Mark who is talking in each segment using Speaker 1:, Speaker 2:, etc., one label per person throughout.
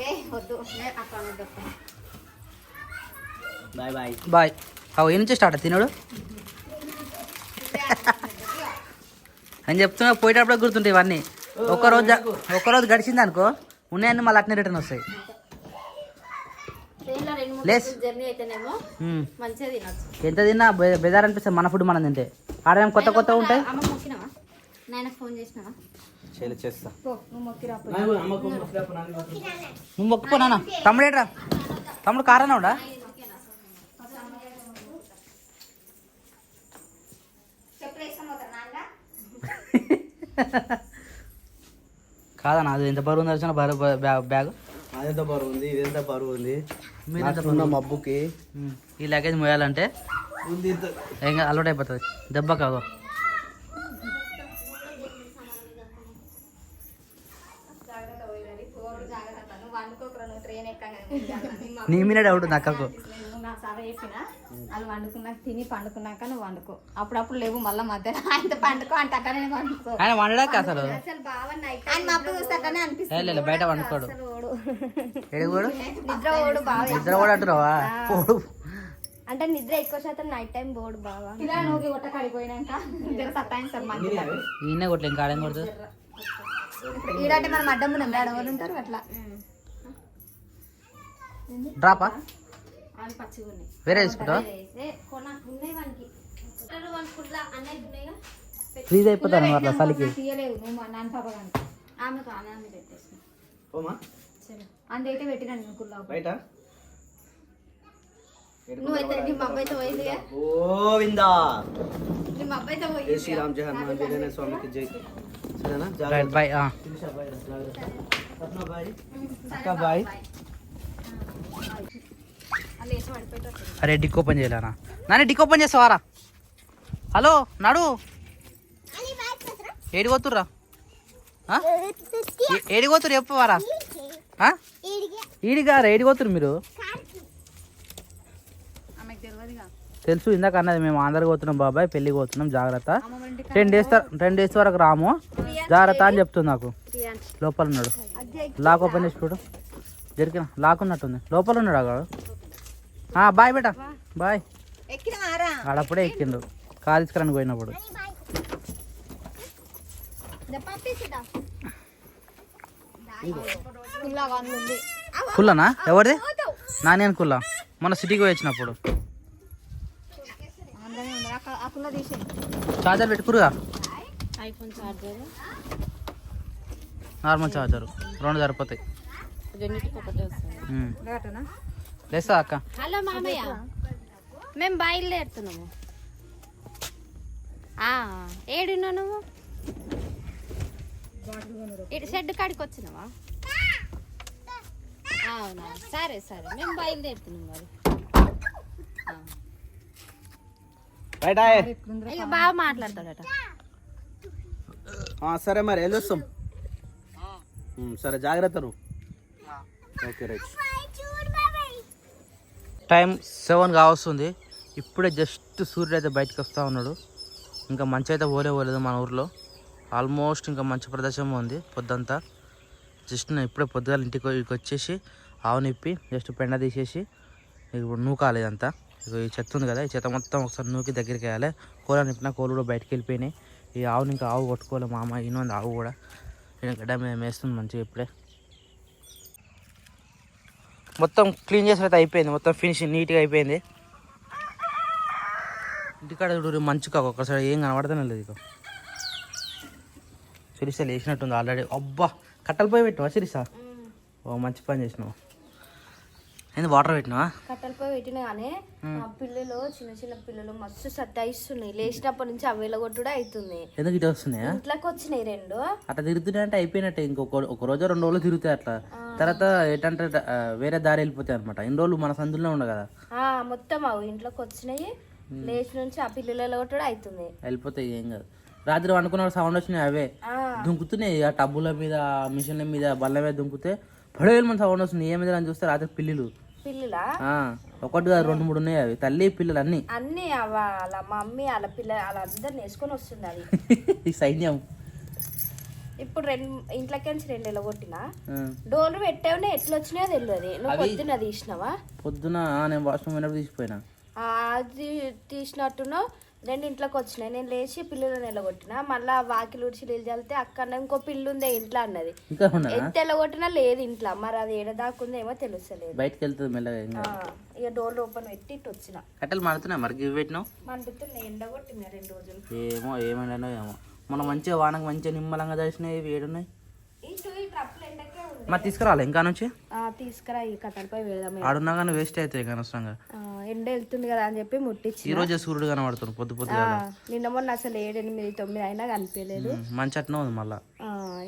Speaker 1: ఏ వద్దు
Speaker 2: bye. Bye
Speaker 3: bye అవు ఏ నుంచి స్టార్ట్? తినడు? అని చెప్తున్నా పోయేటప్పుడు గుర్తుంటాయి ఇవన్నీ. ఒక్కరోజు జ- ఒక్కరోజు గడిచింది అనుకో ఉన్నాయని మళ్ళీ అట్నే రిటర్న్ వస్తాయి. లేస్. ఎంత తిన్నా బె- బెజార్ అనిపిస్తుంది మన ఫుడ్ మనం తింటే. ఆడేం కొత్త కొత్త ఉంటాయి?
Speaker 2: చేలు చేస్తా.
Speaker 1: పో నువ్వు మొక్కిరా పో.
Speaker 3: నువ్వు మొక్కుపో నాన్న. తమ్ముడు ఏట్రా? తమ్ముడు కారానా ఉండా? కాదన్నా అది ఎంత బరువు ఉంది వచ్చిన బరువు బ్యాగ్? బ్యాగ్
Speaker 2: అదెంత బరువు ఉంది? ఇదెంత బరువు ఉంది?
Speaker 3: మీరు ఎంత
Speaker 2: నాకున్న మబ్బుకి.
Speaker 3: ఈ లగేజ్ మోయాలంటే?
Speaker 2: ఉంది
Speaker 3: అలవాటు అయిపోతుంది దెబ్బ కాదు
Speaker 1: జాగ్రత్త పోయినది పోడు జాగ్రత్త నువ్వు వండుకోకరా నువ్వు ట్రైన్ ఎక్కగా
Speaker 3: నీ మీద డౌట్ ఉంది అక్కకు?
Speaker 1: నువ్వు నా సభ చెప్పిన వాళ్ళు వండుకున్నాక తిని పండుకున్నాక నువ్వు వండుకో. అప్పుడప్పుడు లేవు మళ్ళీ మధ్యాహ్నం. ఆయన పండుకో అంటే అక్కడనే వండుకో.
Speaker 3: ఆయన అసలు?
Speaker 1: అసలు ఆయన అనిపిస్తుంది.
Speaker 3: బయట వండుకోడు.
Speaker 1: నిద్ర ఓడు
Speaker 3: అంటున్నావా?
Speaker 1: అంటే నిద్ర ఎక్కువ శాతం నైట్ టైం బోర్డు బాగా ఇలా నువ్వు నిద్ర సత్తాయిస్తారు
Speaker 3: ఈయనే కొడుతుంది
Speaker 1: ఈడంటే మనం అడ్డం ఉన్నాం. ఆడవాళ్ళు ఉంటారు? అట్లా.
Speaker 3: డ్రాపా?
Speaker 1: అవి పచ్చిగా ఉన్నాయి
Speaker 3: వేరే తీసుకుంటావా? ఫ్రీజ్ అయిపోతాను అట్లా చలికి.
Speaker 1: అందుకైతే పెట్టినాను నేను కుల్లా
Speaker 2: బయట?
Speaker 1: నువ్వైతే నీ మా అబ్బాయితో పోయిందిగా
Speaker 2: గోవిందా!
Speaker 1: నీ మా అబ్బాయితో
Speaker 2: జై
Speaker 1: పోయింది
Speaker 2: శ్రీరామ్ జై హనుమాన్ వీరనే స్వామికి జై.
Speaker 3: రైట్ బాయ్
Speaker 2: బాయ్
Speaker 3: అరే డిక్ ఓపెన్ చేయలేనా? నాని డిక్ ఓపెన్ చేస్తావారా హలో నడు. ఏడిపోతుర్రా ఏడిపోతురు చెప్పవారా ఈడిగా ఏడిపోతురు మీరు? తెలుసు ఇందాక అన్నది మేము ఆంధ్రకి పోతున్నాం బాబాయ్ పెళ్ళికి పోతున్నాం జాగ్రత్త. టెన్ డేస్ టెన్ డేస్ వరకు రాము. జాగ్రత్త అని చెప్తుంది నాకు. లోపల ఉన్నాడు. లాక్ ఓపెన్ చేసి చూడు. జరిగిన లాక్ ఉన్నట్టుంది. లోపల ఉన్నాడు అక్కడ బాయ్ బేటా. బాయ్. ఆడప్పుడే ఎక్కిండు. తీసుకురానికి పోయినప్పుడు. కుల్లనా? ఎవరిది? నాని కుల్ల. మన సిటీకి పోయి వచ్చినప్పుడు. Charger పెట్టుకురుగా.
Speaker 1: IPhone charger.
Speaker 3: Normal charger. రెండు సరిపోతాయి. లేస్తా అక్క.
Speaker 1: హలో మామయ్య. మేము బయలుదేరుతున్నాము. ఆ, ఏడున్నావు నువ్వు? ఇటు షెడ్ కాడికి వచ్చినావా? అవునా? సరే సరే. మేము బయలుదేరుతున్నాం మరి. బాగా మాట్లాడతాడట.
Speaker 2: సరే మరి వెళ్ళొస్తాం సరే జాగ్రత్త నువ్వు. ఓకే రైట్
Speaker 3: టైం సెవెన్ కావస్తుంది. ఇప్పుడే జస్ట్ సూర్యుడు అయితే బయటకు వస్తూ ఉన్నాడు. ఇంకా మంచి అయితే పోలే పోలేదు మన ఊర్లో. ఆల్మోస్ట్ ఇంకా మంచి ప్రదేశం ఉంది పొద్దంతా. జస్ట్ నేను ఇప్పుడే పొద్దుగాల ఇంటికి వచ్చేసి ఆవు నిప్పి జస్ట్ పెండ తీసేసి ఇప్పుడు నూకాలి ఇదంతా. ఇగో ఈ చెత్త ఉంది కదా ఈ చెత్త మొత్తం ఒకసారి నూకి దగ్గరికి వేయాలి. కూర నిప్పిన కోళ్ళు కూడా బయటకు వెళ్ళిపోయినాయి. ఈ ఆవుని ఇంకా ఆవు కొట్టుకోవాలి మా అమ్మ ఈయన ఆవు కూడా. ఈయన గడ్డ మేము వేస్తుంది మంచిగా ఇప్పుడే. మొత్తం క్లీన్ చేసినట్టు అయిపోయింది. మొత్తం ఫినిషింగ్ నీట్గా అయిపోయింది. ఇంటికాడ చూడు మంచి కాకు ఒక్కసారి ఏం కనబడతానే లేదు ఇక. సిరిసా లేచినట్టుంది ఆల్రెడీ. అబ్బా కట్టెలు పోయి పెట్టావా సిరిసా? ఓ మంచి పని చేసినావు. ఏంది వాటర్ పెట్టినావా?
Speaker 1: కట్టెల పోయి పెట్టినా కానీ ఆ పిల్లలు చిన్న చిన్న పిల్లలు మస్తు సత్తాయిస్తున్నాయి లేచినప్పటి నుంచి అవి కొట్టుడే అవుతుంది
Speaker 3: ఎందుకు ఇటు వస్తున్నాయా?
Speaker 1: ఇంట్లోకి వచ్చినాయి రెండు.
Speaker 3: అట్లా తిరుగుతున్నాయి అంటే అయిపోయినట్టే. ఇంకొక ఒక రోజు రెండు రోజులు తిరుగుతాయి అట్లా. తర్వాత ఏంటంటే వేరే దారి వెళ్ళిపోతాయి అనమాట ఇన్ని రోజులు మన సందులో ఉండవు కదా.
Speaker 1: మొత్తం అవి ఇంట్లోకి వచ్చినాయి. లేచి నుంచి ఆ పిల్లల కొట్టుడే అవుతుంది
Speaker 3: వెళ్ళిపోతాయి ఏం కాదు. రాత్రి వండుకున్న సౌండ్ వచ్చినాయి అవే. దుంకుతున్నాయి. ఆ టబ్బుల మీద మిషన్ల మీద బల్ల మీద దుంకుతే పడవేలు మన సౌండ్ వస్తుంది ఏమైంది అని చూస్తే రాత్రి పిల్లులు.
Speaker 1: పిల్లలా?
Speaker 3: ఒకటి కాదు రెండు మూడు ఉన్నాయి అవి. తల్లి పిల్లలు అన్ని.
Speaker 1: అన్ని అవ వాళ్ళ మమ్మీ వాళ్ళ పిల్ల వాళ్ళందరిని వేసుకొని వస్తుంది అది
Speaker 3: సైన్యం.
Speaker 4: ఇప్పుడు రెండు ఇంట్లోకి రెండు
Speaker 3: ఆ.
Speaker 4: డోర్లు పెట్టావునే ఎట్లా వచ్చినాయో తెలియదు నువ్వు పొద్దున్న తీసినావా?
Speaker 3: పొద్దున నేను వాష్రూమ్ పోయినప్పుడు తీసిపోయినా.
Speaker 4: అది తీసినట్టును రెండు ఇంట్లోకి వచ్చినాయి. నేను లేచి పిల్లలు నిలగొట్టిన మళ్ళా వాకిలు ఉడిచి నీళ్ళు చల్లితే అక్కడ ఇంకో పిల్లు ఉందే ఇంట్లో అన్నది. ఎంత ఎల్లగొట్టినా లేదు ఇంట్లో. మరి అది ఏడదాకుందేమో తెలుస్తలేదు.
Speaker 3: బయటకు వెళ్తుంది మెల్లగా ఇంకా
Speaker 4: డోర్లు ఓపెన్ పెట్టి ఇటు వచ్చిన.
Speaker 3: కట్టెలు మాడుతున్నాయి మరి? ఇవి పెట్టినావు?
Speaker 4: మండుతున్నాయి. రెండు రోజులు.
Speaker 3: ఏమో ఏమైనానో ఏమో. మనం మంచిగా వానకు మంచిగా నిమ్మలంగా దర్శనం ఇవి ఏడున్నాయి?
Speaker 4: ఇటు అప్పులు ఎండకే ఉంది
Speaker 3: మరి తీసుకురావాలి ఇంకా నుంచి?
Speaker 4: ఆ, తీసుకురా ఈ
Speaker 3: ఆడున్నా కానీ వేస్ట్ అవుతాయి అనవసరంగా.
Speaker 4: ఆ, ఎండ వెళ్తుంది కదా అని చెప్పి ముట్టించి
Speaker 3: ఈ రోజే సూర్యుడు కనబడుతుంది పొద్దు పొద్దు
Speaker 4: నిన్న మొన్న అసలు ఏడు ఎనిమిది తొమ్మిది అయినా కనిపించలేదు.
Speaker 3: మంచి అట్నే ఉంది మళ్ళా.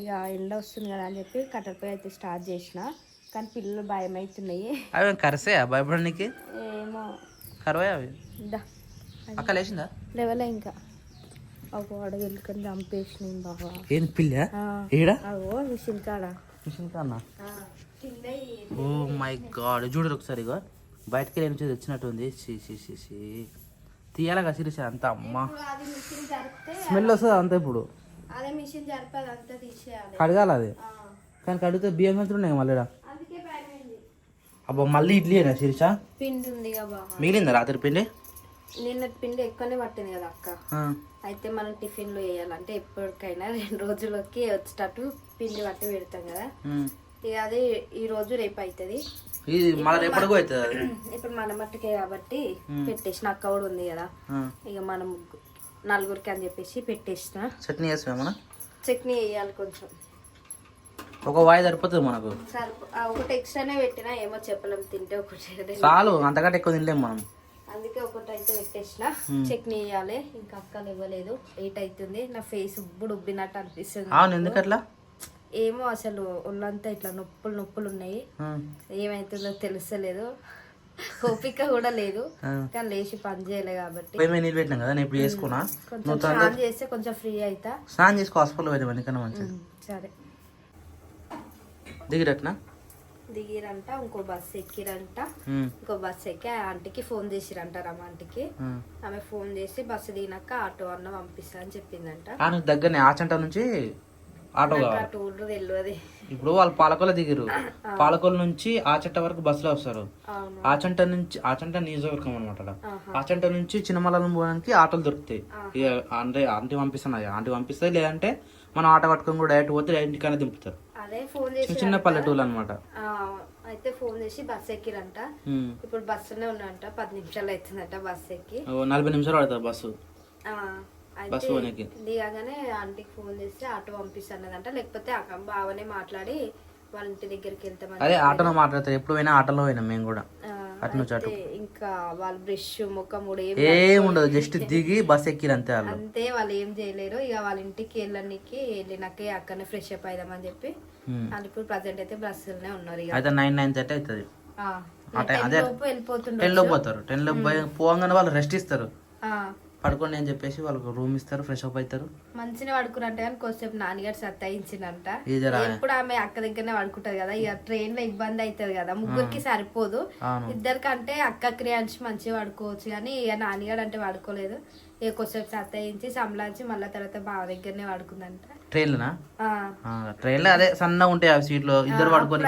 Speaker 4: ఇక ఎండ వస్తుంది కదా అని చెప్పి కట్టెలపై అయితే స్టార్ట్ చేసిన. కానీ పిల్లలు భయం అవుతున్నాయి
Speaker 3: అవి కరిసే భయపడడానికి
Speaker 4: ఏమో.
Speaker 3: కరవే అవి? అక్క లేచిందా?
Speaker 4: లెవెలే ఇంకా. ఒక అడుగు వెళ్ళుకొని చంపేసినాయి బాబా
Speaker 3: ఏం పిల్ల? ఏడా?
Speaker 4: అగో మిషన్ కాడ? కింద
Speaker 3: ఓ మై గాడ్. చూడరు ఒకసారి ఇగో. బయటకి వెళ్ళి నుంచి తెచ్చినట్టుంది. సి సి సి సి తీయాలగా సిరిస అంత అమ్మా. స్మెల్ వస్తుంది అంతా ఇప్పుడు? కడగాలి అది?
Speaker 4: ఆ,
Speaker 3: కానీ కడిగితే బియ్యం కొంచెం ఉన్నాయి మళ్ళీ అబ్బా మళ్ళీ ఇడ్లీ అయినా శిరీష?
Speaker 4: పిండి ఉంది కదా బాబా
Speaker 3: మిగిలిందా రాత్రి పిండి?
Speaker 4: నిన్నటి పిండి ఎక్కువనే పట్టింది కదా అక్క.
Speaker 3: ఆ.
Speaker 4: అయితే మనం టిఫిన్లు వేయాలంటే ఎప్పటికైనా రెండు రోజులకి వచ్చేటట్టు పిండి పట్టి పెడతాం కదా. ఇక అది ఈ రోజు రేపు అవుతుంది ఇప్పుడు మన మట్టుకే కాబట్టి పెట్టేసిన అక్క కూడా ఉంది కదా. ఇక మనం నలుగురికి అని చెప్పేసి పెట్టేసిన.
Speaker 3: చట్నీ వేస్తామేమన్నా
Speaker 4: చట్నీ వేయాలి కొంచెం.
Speaker 3: ఒక వాయి సరిపోతుంది మనకు.
Speaker 4: ఒకటి ఎక్స్ట్రానే పెట్టినా ఏమో చెప్పలేం తింటే ఒకటి
Speaker 3: చాలు అంతకంటే ఎక్కువ తినలేము మనం.
Speaker 4: అందుకే ఒకటి అయితే పెట్టేసిన చట్నీ వేయాలి ఇంకా అక్కలు ఇవ్వలేదు. ఎయిట్ అవుతుంది నా ఫేస్ ఉబ్బుడు ఉబ్బినట్టు అనిపిస్తుంది.
Speaker 3: అవును ఎందుకు అట్లా
Speaker 4: ఏమో అసలు ఒళ్ళంతా ఇట్లా నొప్పులు నొప్పులు ఉన్నాయి. ఏమైతుందో తెలుస్తలేదు. ఓపిక కూడా లేదు. కానీ లేచి పని చేయలే కాబట్టి.
Speaker 3: పోయి మీద నీళ్ళు పెట్టినాం కదా నేను ఇప్పుడు చేసుకున్నా.
Speaker 4: కొంచెం స్నానం చేస్తే కొంచెం ఫ్రీ అవుతా
Speaker 3: స్నానం చేసుకో హాస్పిటల్ మంచిది.
Speaker 4: సరే.
Speaker 3: దిగిరట్నా
Speaker 4: దిగిరంట ఇంకో బస్సు ఎక్కిరంట. ఇంకో బస్సు ఎక్కి ఆ ఆంటీకి ఫోన్ చేసిరంట రమ్మ ఆంటీకి. ఆమె ఫోన్ చేసి బస్సు దిగినాక ఆటో అన్న పంపిస్తా అని చెప్పిందంట.
Speaker 3: దగ్గరనే ఆచంట నుంచి ఆటో
Speaker 4: టూర్ తెలియదు
Speaker 3: ఇప్పుడు వాళ్ళు పాలకొల దిగిరు పాలకొల నుంచి ఆచంట వరకు బస్సులో వస్తారు. ఆచంట నుంచి ఆచంట నియోజకవర్గం అనమాట. ఆచంట నుంచి చిన్నమలం పోవడానికి ఆటోలు దొరుకుతాయి. అంటే ఆంటీ పంపిస్తున్నాయి ఆంటీ పంపిస్తాయి లేదంటే మనం ఆటో పట్టుకొని కూడా డైరెక్ట్ పోతే ఇంటికైనా దింపుతారు.
Speaker 4: అదే ఫోన్ చేసి
Speaker 3: చిన్న పల్లెటూళ్ళు అనమాట
Speaker 4: అయితే ఫోన్ చేసి బస్సు ఎక్కిరంట. ఇప్పుడు బస్సునే ఉన్నాయంట పది నిమిషాలు అవుతుందంట బస్సు ఎక్కి.
Speaker 3: నలభై నిమిషాలు పడుతుంది బస్సు.
Speaker 4: అయితే. దిగాగానే ఆంటీకి ఫోన్ చేస్తే ఆటో పంపిస్తానదంట. లేకపోతే బావనే మాట్లాడి వాళ్ళ ఇంటి దగ్గరికి వెళ్తామని
Speaker 3: అదే ఆటోలో మాట్లాడతారు. ఎప్పుడు పోయినా ఆటోలో పోయినాం మేము కూడా. అటు నుంచి అటు.
Speaker 4: అయితే ఇంకా వాళ్ళు బ్రష్ ముఖం కూడా ఏం
Speaker 3: ఏముండదు జస్ట్ దిగి బస్ ఎక్కిరు అంతే వాళ్ళు.
Speaker 4: అంతే వాళ్ళు ఏం చేయలేరు. ఇక వాళ్ళ ఇంటికి వెళ్ళడానికి వెళ్ళినాకే అక్కడనే ఫ్రెష్ అప్ అయిదామని చెప్పి. వాళ్ళు ఇప్పుడు ప్రజెంట్ అయితే బస్సులోనే ఉన్నారు
Speaker 3: అయితే నైన్ నైన్ అవుతుంది
Speaker 4: టెన్
Speaker 3: అదే
Speaker 4: లోపు
Speaker 3: టెన్లో పోతారు. టెన్లో పోయి పోగానే వాళ్ళు రెస్ట్ ఇస్తారు.
Speaker 4: ఆ,
Speaker 3: పడుకోండి అని చెప్పేసి వాళ్ళకి రూమ్ ఇస్తారు ఫ్రెష్ అప్ అవుతారు.
Speaker 4: మంచిగా పడుకున్నట్టు కానీ కొద్దిసేపు నాన్నగారు సత్తాయించిందంట ఎప్పుడు ఆమె అక్క దగ్గరనే పడుకుంటది కదా ఇక ట్రైన్లో ఇబ్బంది అవుతుంది కదా ముగ్గురికి సరిపోదు.
Speaker 3: అవును.
Speaker 4: ఇద్దరికంటే అక్క క్రియాన్స్ మంచిగా పడుకోవచ్చు కానీ ఇక నాన్నగారు అంటే పడుకోలేదు. ఇక కొద్దిసేపు సత్తాయించి సంలాంచి మళ్ళీ తర్వాత బావ దగ్గరనే పడుకుందంట.
Speaker 3: ట్రైన్లోనా?
Speaker 4: ఆ.
Speaker 3: ట్రైన్లో అదే సన్నగా ఉంటాయి ఆ సీట్లు. ఇద్దరు పడుకొని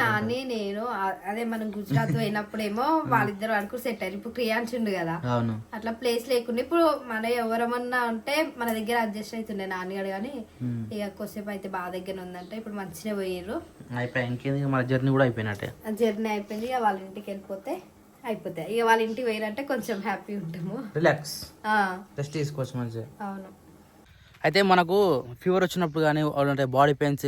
Speaker 4: నాని నేను అదే మనం గుజరాత్ పోయినప్పుడేమో వాళ్ళిద్దరు పడుకుని సెట్ అయ్యారు. ఇప్పుడు క్రియాన్స్ ఉండు కదా.
Speaker 3: అవును.
Speaker 4: అట్లా ప్లేస్ లేకుండా ఇప్పుడు మన ఎవరమన్నా ఉంటే మన దగ్గర అడ్జస్ట్ అవుతుండే నాన్నగారు కానీ. ఇక కొద్దిసేపు అయితే బాగా దగ్గర ఉందంటే. ఇప్పుడు మంచిగా పోయారు
Speaker 3: అయిపోయి ఇంకేంది? మన జర్నీ కూడా అయిపోయినట్టే.
Speaker 4: జర్నీ అయిపోయింది. ఇక వాళ్ళ ఇంటికి వెళ్ళిపోతే అయిపోతాయి. ఇక వాళ్ళ ఇంటికి పోయారంటే కొంచెం హ్యాపీ ఉంటాము.
Speaker 3: రిలాక్స్ రెస్ట్ తీసుకోవచ్చు మంచిగా.
Speaker 4: అవును.
Speaker 3: అయితే మనకు ఫీవర్ వచ్చినప్పుడు కానీ అంటే బాడీ పెయిన్స్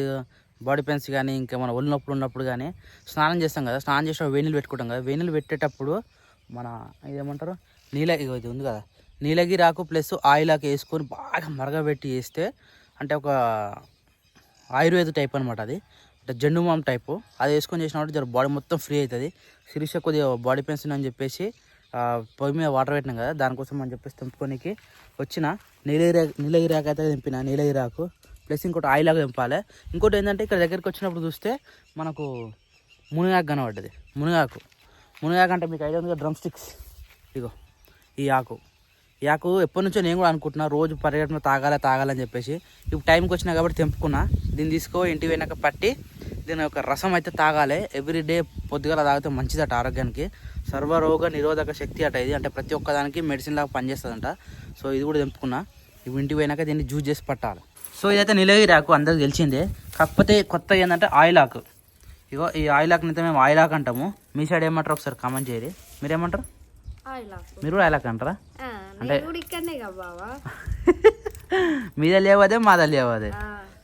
Speaker 3: బాడీ పెయిన్స్ కానీ ఇంకా మన ఒళ్ళు నొప్పులు ఉన్నప్పుడు కానీ స్నానం చేస్తాం కదా. స్నానం చేసినప్పుడు వేణీలు పెట్టుకుంటాం కదా. వేణీలు పెట్టేటప్పుడు మన ఇదేమంటారు? నీల ఇగో ఇది ఉంది కదా. నీలగిరాకు ప్లస్ ఆయిల్ ఆకు వేసుకొని బాగా మరగబెట్టి వేస్తే అంటే ఒక ఆయుర్వేద టైప్ అనమాట అది. అంటే జెండు మామ్ టైపు అది వేసుకొని చేసినప్పుడు జర బాడీ మొత్తం ఫ్రీ అవుతుంది శిరీష కొద్దిగా బాడీ పెయిన్స్ అని చెప్పేసి పొయ్యి మీద వాటర్ పెట్టినాం కదా దానికోసం అని చెప్పేసి తెంపుకోనికి వచ్చిన. నీలగిరి నీలగిరాకు అయితే తెంపిన నీలగిరాకు ప్లస్ ఇంకోటి ఆయిల్ లాగా తెంపాలి. ఇంకోటి ఏంటంటే ఇక్కడ దగ్గరికి వచ్చినప్పుడు చూస్తే మనకు మునగాకు కనబడ్డది. మునగాకు. మునగాకు అంటే మీకు ఐడియా ఉంది డ్రమ్ స్టిక్స్ ఇగో ఈ ఆకు. యాకు ఎప్పటి నుంచో నేను కూడా అనుకుంటున్నా రోజు పరిగెట్టిన తాగాలి తాగాలని చెప్పేసి. ఇప్పుడు టైంకి వచ్చినా కాబట్టి తెంపుకున్నా. దీన్ని తీసుకో ఇంటికి పోయినాక పట్టి దీని యొక్క రసం అయితే తాగాలి. ఎవ్రీ డే పొద్దుగల తాగితే మంచిదట ఆరోగ్యానికి. సర్వరోగ నిరోధక శక్తి అట ఇది. అంటే ప్రతి ఒక్క దానికి మెడిసిన్ లాగా పనిచేస్తుందంట. సో ఇది కూడా తెంపుకున్నా. ఇప్పుడు ఇంటికి పోయినాక దీన్ని జ్యూస్ చేసి పట్టాలి. సో ఇదైతే ఆకు అందరికి తెలిసిందే. కాకపోతే కొత్త ఏంటంటే ఆయిల్ ఆకు. ఇగో ఈ ఆయిల్ ఆకుని అయితే మేము ఆయిల్ ఆకు అంటాము. మీ సైడ్ ఏమంటారు ఒకసారి కామెంట్ చేయరు. మీరేమంటారు?
Speaker 4: ఆయిలాకు
Speaker 3: మీరు కూడా ఆయిల్ ఆకు అంటారా? అంటే- మీద లేవదే మాద లేవదే.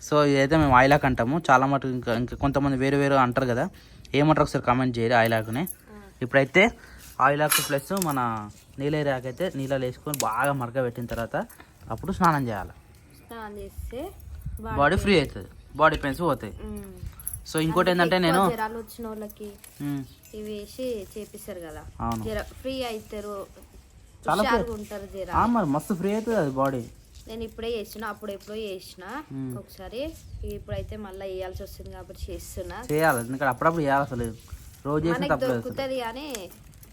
Speaker 3: సో ఇదైతే మేము ఆయిలాక్ అంటాము. చాలా మటుకు ఇంకా ఇంకా కొంతమంది వేరు వేరు అంటారు కదా. ఏమంటారు ఒకసారి కామెంట్ చేయరు ఆయిలాక్ని? ఇప్పుడైతే ఆయిలాక్ ప్లస్ మన నీళ్ళేరాకు అయితే నీళ్ళలో వేసుకొని బాగా మరగబెట్టిన తర్వాత అప్పుడు స్నానం చేయాలి.
Speaker 4: స్నానం చేస్తే
Speaker 3: బాడీ ఫ్రీ అవుతుంది. బాడీ పెయిన్స్ పోతాయి. సో ఇంకోటి ఏంటంటే నేను
Speaker 4: జ్వరాలు వచ్చిన వాళ్ళకి ఇవి వేసి చేపిస్తారు కదా. ఫ్రీ అవుతారు.
Speaker 3: చాలా మరి మస్తు ఫ్రీ అవుతుంది అది బాడీ
Speaker 4: నేను ఇప్పుడే చేసిన అప్పుడు ఎప్పుడో చేసిన. ఒకసారి ఇప్పుడైతే మళ్ళీ వేయాల్సి వస్తుంది కాబట్టి చేస్తున్నా.
Speaker 3: చేయాలి ఎందుకంటే అప్పుడప్పుడు చేయాలి అసలు. రోజు చేసిన
Speaker 4: దొరుకుతుంది కానీ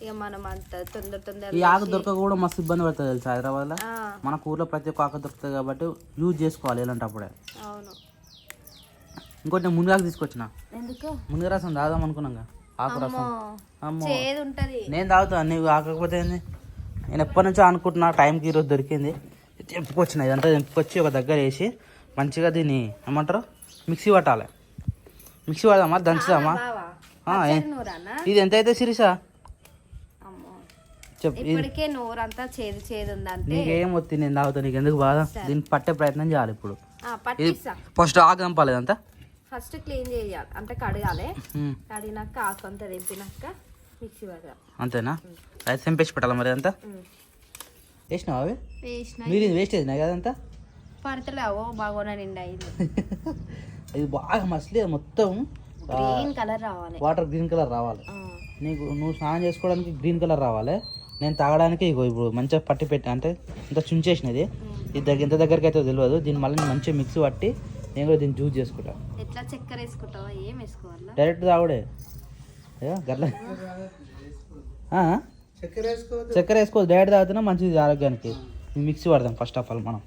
Speaker 4: ఇక మనం అంత తొందర తొందర
Speaker 3: ఈ ఆకు దొరక కూడా మస్తు ఇబ్బంది పడుతుంది తెలుసు హైదరాబాద్లో?
Speaker 4: ఆ,
Speaker 3: మన ఊర్లో ప్రతి ఒక్క ఆకు దొరుకుతుంది కాబట్టి యూజ్ చేసుకోవాలి ఎలాంటప్పుడే
Speaker 4: అవును.
Speaker 3: ఇంకోటి నేను ముందుగా తీసుకొచ్చిన.
Speaker 4: ఎందుకు?
Speaker 3: ముందుగా రసం తాగుదాం అనుకున్నాగా ఆకు రసం. అమ్మో.
Speaker 4: చేదు ఉంటది.
Speaker 3: నేను తాగుతా నీకు ఆకకపోతే ఏంది? నేను ఎప్పటి నుంచో అనుకుంటున్నా టైంకి ఈరోజు దొరికింది. తెంపుకొచ్చిన ఇదంతా తెంపుకొచ్చి ఒక దగ్గర వేసి మంచిగా దీన్ని ఏమంటారు? మిక్సీ పట్టాలి. మిక్సీ పడదామా? దంచుదామా? ఇది ఎంత అయితే సిరిసా నీకేం వస్తుంది నేను తాగుతా నీకు ఎందుకు బాధ దీన్ని పట్టే ప్రయత్నం చేయాలి ఇప్పుడు. ఫస్ట్ ఆకు చంపాలి ఇదంతా?
Speaker 4: ఫస్ట్ క్లీన్ చేయాలి అంటే కడగాలి. కడిగినాక ఆకు అంతా పడదాం
Speaker 3: అంతేనా? అయితే తెంపేసి పెట్టాలి మరి అంతా. వేసినావా అవి?
Speaker 4: వేసిన.
Speaker 3: మీరు ఇది వేస్ట్ అయినా కదంతా
Speaker 4: పడతలేవో బాగోనా నిండా
Speaker 3: ఇది. బాగా మసలి మొత్తం
Speaker 4: గ్రీన్ కలర్ రావాలి.
Speaker 3: వాటర్ గ్రీన్ కలర్ రావాలి.
Speaker 4: ఆ,
Speaker 3: నీకు నువ్వు స్నానం చేసుకోవడానికి గ్రీన్ కలర్ రావాలి. నేను తాగడానికి ఇగో ఇప్పుడు మంచిగా పట్టి పెట్టి అంటే ఇంత చుంచేసినది ఇది. దగ్గర ఎంత దగ్గరికి అయితే తెలియదు. దీన్ని మళ్ళీ మంచిగా మిక్సీ పట్టి నేను కూడా దీన్ని జ్యూస్ చేసుకుంటా.
Speaker 4: ఎట్లా చక్కెర వేసుకుంటావా? ఏం వేసుకోవాలా?
Speaker 3: డైరెక్ట్ తాగుడే. గట్ల? చక్కెర వేసుకోవద్దు. డైరెక్ట్ తాగుతున్నా మంచిది ఆరోగ్యానికి. మిక్సీ పడదాం ఫస్ట్ ఆఫ్ ఆల్ మనం.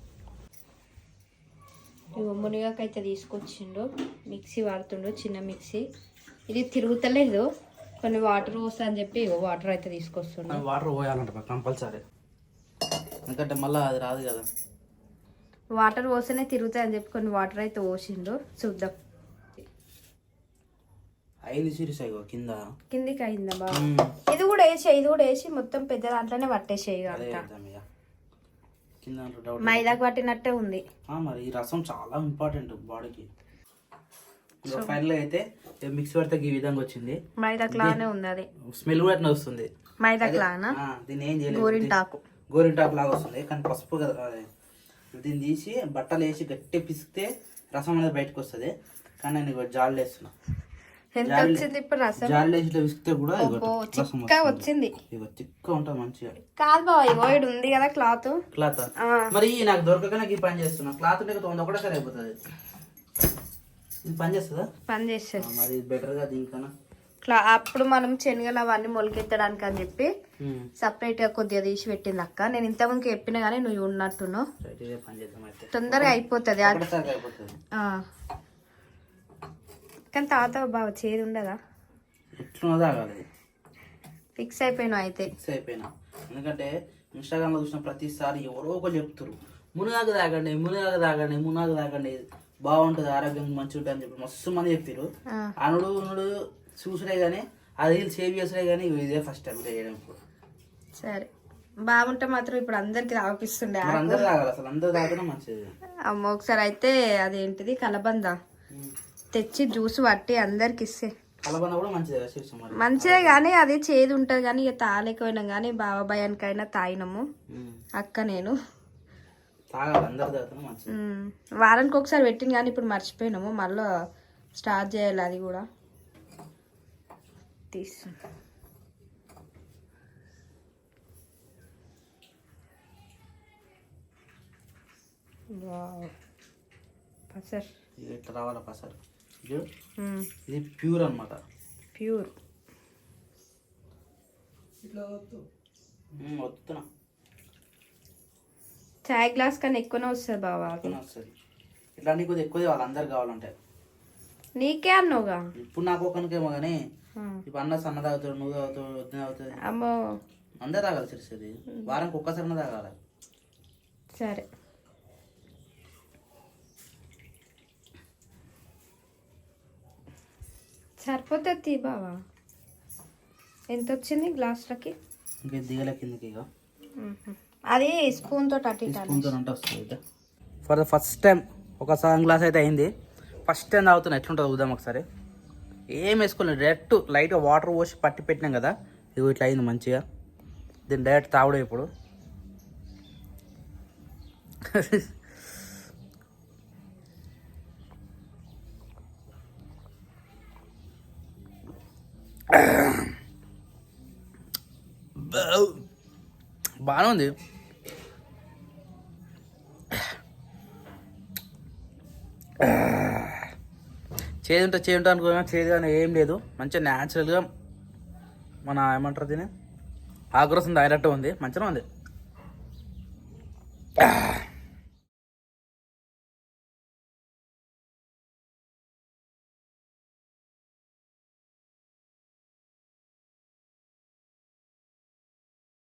Speaker 4: మునిగాకైతే తీసుకొచ్చిండు. మిక్సీ వాడుతుండు చిన్న మిక్సీ. ఇది తిరుగుతలేదు. కొన్ని వాటర్ పోస్తా అని చెప్పి వాటర్ అయితే తీసుకొస్తుండు.
Speaker 3: Water పోయాలంట compulsory. ఎందుకంటే మళ్ళీ అది రాదు కదా.
Speaker 4: వాటర్ పోస్తేనే తిరుగుతాయి అని చెప్పి కొన్ని వాటర్ అయితే పోసిండు. చూద్దాం.
Speaker 3: అయింది సిరీస్ అయ్యో కింద.
Speaker 4: కిందికి అయిందా
Speaker 3: మ్మ్.
Speaker 4: ఇది కూడా వేసి ఇది కూడా వేసి మొత్తం పెద్ద దాంట్లోనే పట్టేసేయి.
Speaker 3: కింద
Speaker 4: మైదాకు పట్టినట్టే ఉంది.
Speaker 3: మరి ఈ రసం చాలా ఇంపార్టెంట్ బాడీకి ఫైనల్ అయితే మిక్స్ పడితే ఈ విధంగా వచ్చింది.
Speaker 4: మైదాకు లానే ఉంది అది.
Speaker 3: స్మెల్ కూడా అట్లా వస్తుంది.
Speaker 4: మైదాకు లానా
Speaker 3: ఆ, దీన్ని ఏం చేయలేదు.
Speaker 4: గోరింటాకు.
Speaker 3: గోరింటాకు లాగా వస్తుంది. కానీ పసుపు కదా. దీన్ని తీసి బట్టలు వేసి గట్టి పిసికితే రసం అనేది బయటకు వస్తుంది. కానీ నేను జాలు వేస్తున్నా.
Speaker 4: ఎంత వచ్చింది ఇప్పుడు రసం?
Speaker 3: జాలు వేసి ఇట్లా పిసికితే కూడా ఇగో
Speaker 4: ఓ
Speaker 3: రసం
Speaker 4: చిక్క. వచ్చింది.
Speaker 3: చిక్క మంచిగా.
Speaker 4: కాదు బావ ఇగో ఈడ ఉంది కదా క్లాత్.
Speaker 3: క్లాత్ మరి నాకు దొరకక నాకు ఈ పని చేస్తున్నా. క్లాత్ ఉంటే తొందర కూడా సరే అయిపోతుంది. ఇది పని చేస్తుందా?
Speaker 4: పని చేసేది
Speaker 3: ఆ, మరి బెటర్గా దీనికన్నా.
Speaker 4: క్లా అప్పుడు మనం శనగలు అవన్నీ మొలకెత్తడానికి అని చెప్పి. సపరేట్గా కొద్దిగా తీసి పెట్టింది అక్క. నేను ఇంతకుముందు చెప్పినా కానీ నువ్వు ఉన్నట్టున్నావు. తొందరగా అయిపోతుంది అది
Speaker 3: ఒకటేసారి అయిపోతుంది
Speaker 4: ఆ. కానీ తాత బాగా చేదు ఉండదా?
Speaker 3: తాగాలి.
Speaker 4: ఫిక్స్ అయిపోయినావు అయితే.
Speaker 3: ఫిక్స్ అయిపోయినా. ఎందుకంటే ఇన్స్టాగ్రామ్లో చూసిన ప్రతిసారి ఎవరో ఒకరు చెప్తారు మునగాకు తాగండి మునగాకు తాగండి మునగాకు తాగండి బాగుంటుంది ఆరోగ్యం మంచిగా ఉంటుంది అని చెప్పి మస్తు మంది చెప్తారు
Speaker 4: ఆ.
Speaker 3: అనుడు అనుడు చూసుడే కానీ అది సేవ్ చేసుడే కానీ ఇదే ఫస్ట్ టైం చేయడం
Speaker 4: సరే. బాగుంటే మాత్రం ఇప్పుడు అందరికి తాగిపిస్తుండే
Speaker 3: మరి అందరూ తాగాలి అసలు అందరూ తాగినా మంచిది.
Speaker 4: అమ్మ ఒకసారి అయితే అదేంటిది? కలబంద. తెచ్చి జ్యూస్ పట్టి అందరికి ఇస్తే
Speaker 3: మంచిది
Speaker 4: కానీ అది చేదు ఉంటుంది కానీ ఇక తాలేకపోయినాం కానీ బాబా భయానికైనా తాగినాము. అక్క నేను. వారానికి ఒకసారి పెట్టింది కానీ ఇప్పుడు మర్చిపోయినాము. మళ్ళీ స్టార్ట్ చేయాలి అది కూడా. తీసు. పసర్.
Speaker 3: ఇట్లా రావాలి పసారు? ఇది? ప్యూర్ అనమాట
Speaker 4: ప్యూర్.
Speaker 3: వస్తున్నా
Speaker 4: చాయ్ గ్లాస్ కన్నా ఎక్కువనే వస్తుంది బావా
Speaker 3: ఎక్కువనే వస్తుంది. ఇట్లా నీకు కొద్దిగా ఎక్కువ వాళ్ళందరు కావాలంటే.
Speaker 4: నీకే అన్నావుగా?
Speaker 3: ఇప్పుడు నాకు ఒకరికేమో కానీ. ఇప్పుడు అన్న సన్న తాగుతాడు నువ్వు తాగుతావు వద్దు తాగుతుంది
Speaker 4: అమ్మో.
Speaker 3: అందరు తాగాలి తెలిసేది వారానికి ఒక్కసారి తాగాలి.
Speaker 4: సరే. సరిపోతుంది తీ బావా ఎంత వచ్చింది గ్లాసులకి
Speaker 3: దిగలే కిందకి
Speaker 4: అది స్పూన్ తోటి అటు.
Speaker 3: స్పూన్తో ఫర్ ద ఫస్ట్ టైం ఒక సగం గ్లాస్ అయితే అయింది. ఫస్ట్ టైం తాగుతున్నా ఎట్లుంటుందో చూద్దాం ఒకసారి. ఏం వేసుకోలేదు డైరెక్ట్ లైట్గా వాటర్ పోసి పట్టి పెట్టినాం కదా. ఇది ఇట్లా అయింది మంచిగా. దీన్ని డైరెక్ట్ తాగడం ఇప్పుడు. బాగానే ఉంది. చేదు ఉంటే చేదు అనుకున్నా చేదు కానీ ఏం లేదు. మంచిగా న్యాచురల్గా మన ఏమంటారు దీన్ని? ఆగ్రోసం తాగినట్టు ఉంది. మంచిగా ఉంది.